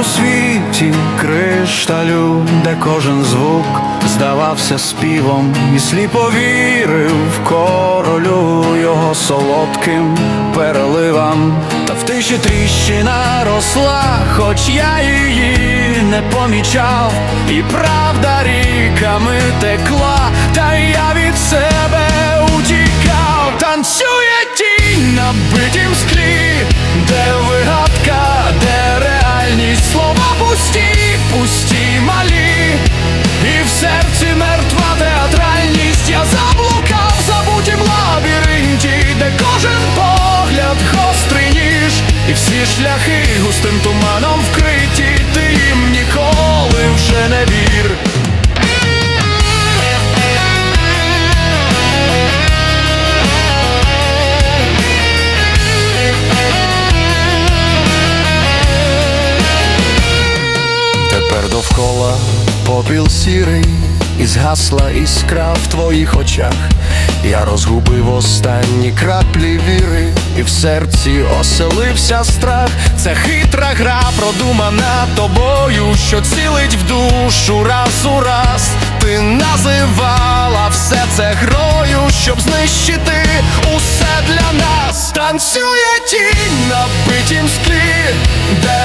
у світі кришталю, де кожен звук здавався співом, і сліпо вірив королю його солодким переливам. Та в тиші тріщина росла, хоч я її не помічав, і правда ріками текла, та я від себе і всі шляхи густим туманом вкриті, ти їм ніколи вже не вір. Тепер довкола попіл сірий, і згасла іскра в твоїх очах. Я розгубив останні краплі віри, і в серці оселився страх. Це хитра гра, продумана тобою, що цілить в душу раз у раз. Ти називала все це грою, щоб знищити усе для нас. Танцює тінь на битім склі, де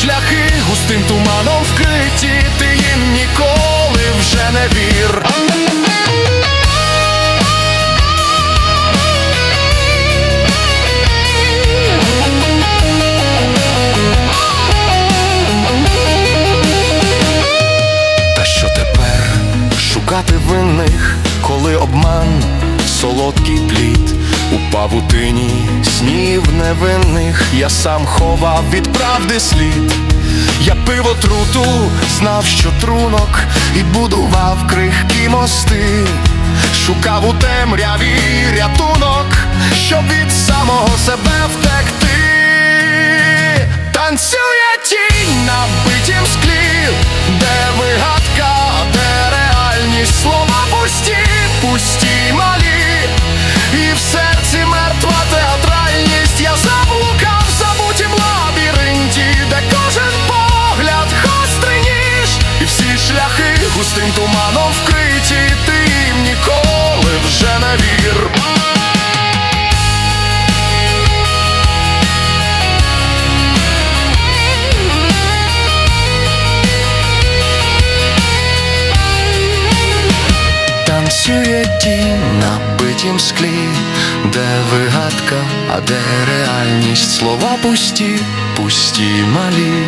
шляхи густим туманом вкриті, ти їм ніколи вже не вір. Та що тепер шукати винних, коли обман, солодкий плід у павутині снів невинних, я сам ховав від правди слід. Я пив отруту, знав, що трунок, і будував крихкі мости, шукав у темряві рятунок, щоб від самого себе втекти. Густим туманом вкриті, ти їм ніколи вже не вір. Танцює тінь на битім склі, де вигадка, а де реальність, слова пусті, пусті малі,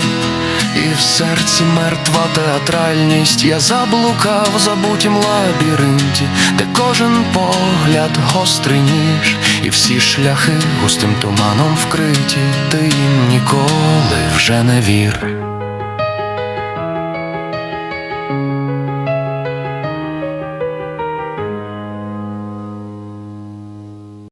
і в серці мертва театральність. Я заблукав в забутім лабіринті, де кожен погляд гострий ніж, і всі шляхи густим туманом вкриті, ти їм ніколи вже не вір.